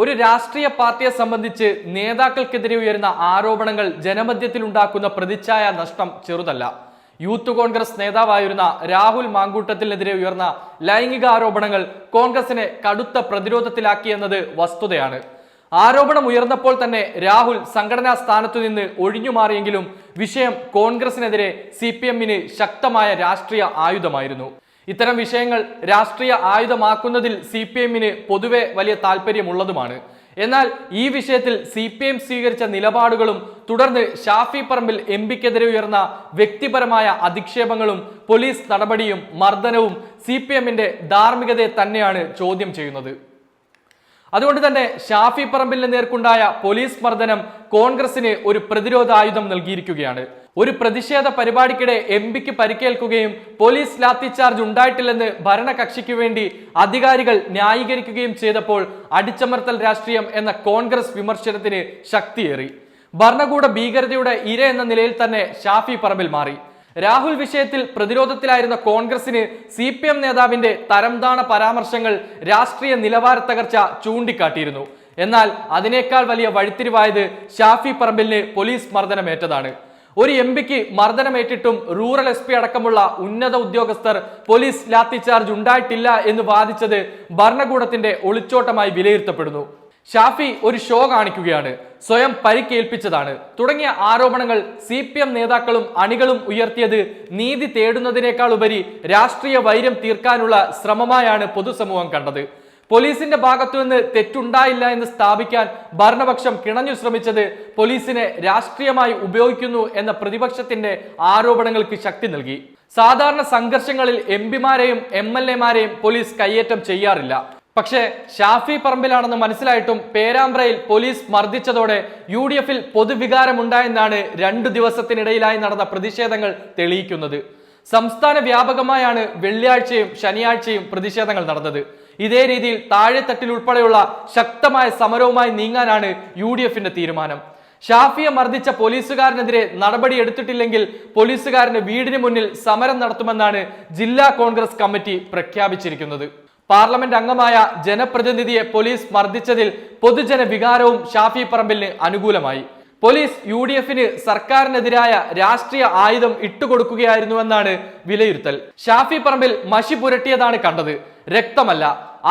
ഒരു രാഷ്ട്രീയ പാർട്ടിയെ സംബന്ധിച്ച് നേതാക്കൾക്കെതിരെ ഉയരുന്ന ആരോപണങ്ങൾ ജനമധ്യത്തിൽ ഉണ്ടാക്കുന്ന പ്രതിച്ഛായ നഷ്ടം ചെറുതല്ല. യൂത്ത് കോൺഗ്രസ് നേതാവായിരുന്ന രാഹുൽ മാങ്കൂട്ടത്തിനെതിരെ ഉയർന്ന ലൈംഗിക ആരോപണങ്ങൾ കോൺഗ്രസിനെ കടുത്ത പ്രതിരോധത്തിലാക്കിയെന്നത് വസ്തുതയാണ്. ആരോപണം ഉയർന്നപ്പോൾ തന്നെ രാഹുൽ സംഘടനാ സ്ഥാനത്തു നിന്ന് ഒഴിഞ്ഞു മാറിയെങ്കിലും വിഷയം കോൺഗ്രസിനെതിരെ സി ശക്തമായ രാഷ്ട്രീയ ആയുധമായിരുന്നു. ഇത്തരം വിഷയങ്ങൾ രാഷ്ട്രീയ ആയുധമാക്കുന്നതിൽ സി പി എമ്മിന് പൊതുവെ വലിയ താല്പര്യമുള്ളതുമാണ്. എന്നാൽ ഈ വിഷയത്തിൽ സി പി എം സ്വീകരിച്ച നിലപാടുകളും തുടർന്ന് ഷാഫി പറമ്പിൽ എം പിക്കെതിരെ ഉയർന്ന വ്യക്തിപരമായ അധിക്ഷേപങ്ങളും പോലീസ് നടപടിയും മർദ്ദനവും സി പി എമ്മിന്റെ ധാർമ്മികതയെ തന്നെയാണ് ചോദ്യം ചെയ്യുന്നത്. അതുകൊണ്ട് തന്നെ ഷാഫി പറമ്പിലിന് നേർക്കുണ്ടായ പോലീസ് മർദ്ദനം കോൺഗ്രസിന് ഒരു പ്രതിരോധ ആയുധം നൽകിയിരിക്കുകയാണ്. ഒരു പ്രതിഷേധ പരിപാടിക്കിടെ എം പിക്ക് പരിക്കേൽക്കുകയും പോലീസ് ലാത്തിച്ചാർജ് ഉണ്ടായിട്ടില്ലെന്ന് ഭരണകക്ഷിക്ക് വേണ്ടി അധികാരികൾ ന്യായീകരിക്കുകയും ചെയ്തപ്പോൾ അടിച്ചമർത്തൽ രാഷ്ട്രീയം എന്ന കോൺഗ്രസ് വിമർശനത്തിന് ശക്തിയേറി. ഭരണകൂട ഭീകരതയുടെ ഇര എന്ന നിലയിൽ തന്നെ ഷാഫി പറമ്പിൽ മാറി. രാഹുൽ വിഷയത്തിൽ പ്രതിരോധത്തിലായിരുന്ന കോൺഗ്രസിന് സി പി എം നേതാവിന്റെ തരംതാണ പരാമർശങ്ങൾ രാഷ്ട്രീയ നിലവാര തകർച്ച ചൂണ്ടിക്കാട്ടിയിരുന്നു. എന്നാൽ അതിനേക്കാൾ വലിയ വഴിത്തിരിവായത് ഷാഫി പറമ്പിലിന് പോലീസ് മർദ്ദനമേറ്റതാണ്. ഒരു എം പിക്ക് മർദ്ദനമേറ്റിട്ടും റൂറൽ എസ് പി അടക്കമുള്ള ഉന്നത ഉദ്യോഗസ്ഥർ പോലീസ് ലാത്തി ചാർജ് ഉണ്ടായിട്ടില്ല എന്ന് വാദിച്ചത് ഭരണകൂടത്തിന്റെ ഒളിച്ചോട്ടമായി വിലയിരുത്തപ്പെടുന്നു. ഷാഫി ഒരു ഷോ കാണിക്കുകയാണ്. സ്വയം പരിക്കേൽപ്പിച്ചതാണ്. തുടങ്ങിയ ആരോപണങ്ങൾ സി പി എം നേതാക്കളും അണികളും ഉയർത്തിയത് നീതി തേടുന്നതിനേക്കാൾ ഉപരി രാഷ്ട്രീയ വൈരം തീർക്കാനുള്ള ശ്രമമായാണ് പൊതുസമൂഹം കണ്ടത്. പോലീസിന്റെ ഭാഗത്തുനിന്ന് തെറ്റുണ്ടായില്ല എന്ന് സ്ഥാപിക്കാൻ ഭരണപക്ഷം കിണഞ്ഞു ശ്രമിച്ചത് പോലീസിനെ രാഷ്ട്രീയമായി ഉപയോഗിക്കുന്നു എന്ന പ്രതിപക്ഷത്തിന്റെ ആരോപണങ്ങൾക്ക് ശക്തി നൽകി. സാധാരണ സംഘർഷങ്ങളിൽ എം പിമാരെയും എം എൽ എമാരെയും പോലീസ് കയ്യേറ്റം ചെയ്യാറില്ല. പക്ഷേ ഷാഫി പറമ്പിലാണെന്ന് മനസ്സിലായിട്ടും പേരാമ്പ്രയിൽ പോലീസ് മർദ്ദിച്ചതോടെ യു ഡി എഫിൽ പൊതുവികാരമുണ്ടായെന്നാണ് രണ്ടു ദിവസത്തിനിടയിലായി നടന്ന പ്രതിഷേധങ്ങൾ തെളിയിക്കുന്നത്. സംസ്ഥാന വ്യാപകമായാണ് വെള്ളിയാഴ്ചയും ശനിയാഴ്ചയും പ്രതിഷേധങ്ങൾ നടന്നത്. ഇതേ രീതിയിൽ താഴെത്തട്ടിൽ ഉൾപ്പെടെയുള്ള ശക്തമായ സമരവുമായി നീങ്ങാനാണ് യു ഡി എഫിന്റെ തീരുമാനം. ഷാഫിയെ മർദ്ദിച്ച പോലീസുകാരനെതിരെ നടപടി എടുത്തിട്ടില്ലെങ്കിൽ പോലീസുകാരന് വീടിന് മുന്നിൽ സമരം നടത്തുമെന്നാണ് ജില്ലാ കോൺഗ്രസ് കമ്മിറ്റി പ്രഖ്യാപിച്ചിരിക്കുന്നത്. പാർലമെന്റ് അംഗമായ ജനപ്രതിനിധിയെ പോലീസ് മർദ്ദിച്ചതിൽ പൊതുജന വികാരവും ഷാഫി പറമ്പിലിന് അനുകൂലമായി. പോലീസ് യു ഡി എഫിന് സർക്കാരിനെതിരായ രാഷ്ട്രീയ ആയുധം ഇട്ടുകൊടുക്കുകയായിരുന്നുവെന്നാണ് വിലയിരുത്തൽ. ഷാഫി പറമ്പിൽ മഷി പുരട്ടിയതാണ് കണ്ടത്. രക്തമല്ല.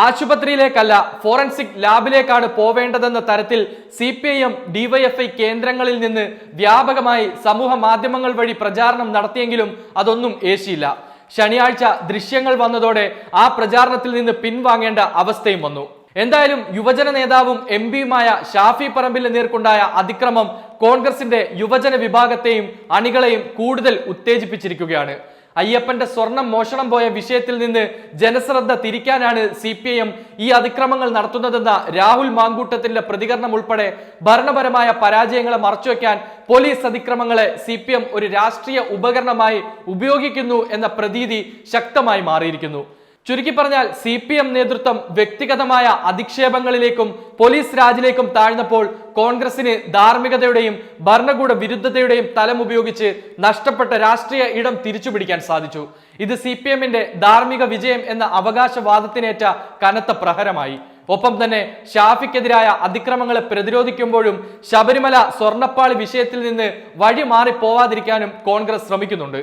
ആശുപത്രിയിലേക്കല്ല ഫോറൻസിക് ലാബിലേക്കാണ് പോവേണ്ടതെന്ന തരത്തിൽ C P I M DYFI കേന്ദ്രങ്ങളിൽ നിന്ന് വ്യാപകമായി സമൂഹ മാധ്യമങ്ങൾ വഴി പ്രചാരണം നടത്തിയെങ്കിലും അതൊന്നും ഏശിയില്ല. ശനിയാഴ്ച ദൃശ്യങ്ങൾ വന്നതോടെ ആ പ്രചാരണത്തിൽ നിന്ന് പിൻവാങ്ങേണ്ട അവസ്ഥയും വന്നു. എന്തായാലും യുവജന നേതാവും എം പിയുമായ ഷാഫി പറമ്പിലിന് നേർക്കുണ്ടായ അതിക്രമം കോൺഗ്രസിന്റെ യുവജന വിഭാഗത്തെയും അണികളെയും കൂടുതൽ ഉത്തേജിപ്പിച്ചിരിക്കുകയാണ്. അയ്യപ്പന്റെ സ്വർണം മോഷണം പോയ വിഷയത്തിൽ നിന്ന് ജനശ്രദ്ധ തിരിക്കാനാണ് സി പി ഐ എം ഈ അതിക്രമങ്ങൾ നടത്തുന്നതെന്ന രാഹുൽ മാങ്കൂട്ടത്തിന്റെ പ്രതികരണം ഉൾപ്പെടെ ഭരണപരമായ പരാജയങ്ങളെ മറച്ചുവെക്കാൻ പോലീസ് അതിക്രമങ്ങളെ സി പി എം ഒരു രാഷ്ട്രീയ ഉപകരണമായി ഉപയോഗിക്കുന്നു എന്ന പ്രതീതി ശക്തമായി മാറിയിരിക്കുന്നു. ചുരുക്കി പറഞ്ഞാൽ സി പി എം നേതൃത്വം വ്യക്തിഗതമായ അധിക്ഷേപങ്ങളിലേക്കും പോലീസ് രാജിലേക്കും താഴ്ന്നപ്പോൾ കോൺഗ്രസിന് ധാർമ്മികതയുടെയും ഭരണകൂട വിരുദ്ധതയുടെയും തലം ഉപയോഗിച്ച് നഷ്ടപ്പെട്ട രാഷ്ട്രീയ ഇടം തിരിച്ചുപിടിക്കാൻ സാധിച്ചു. ഇത് സി പി എമ്മിന്റെ ധാർമ്മിക വിജയം എന്ന അവകാശവാദത്തിനേറ്റ കനത്ത പ്രഹരമായി. ഒപ്പം തന്നെ ഷാഫിക്കെതിരായ അതിക്രമങ്ങളെ പ്രതിരോധിക്കുമ്പോഴും ശബരിമല സ്വർണപ്പാളി വിഷയത്തിൽ നിന്ന് വഴി പോവാതിരിക്കാനും കോൺഗ്രസ് ശ്രമിക്കുന്നുണ്ട്.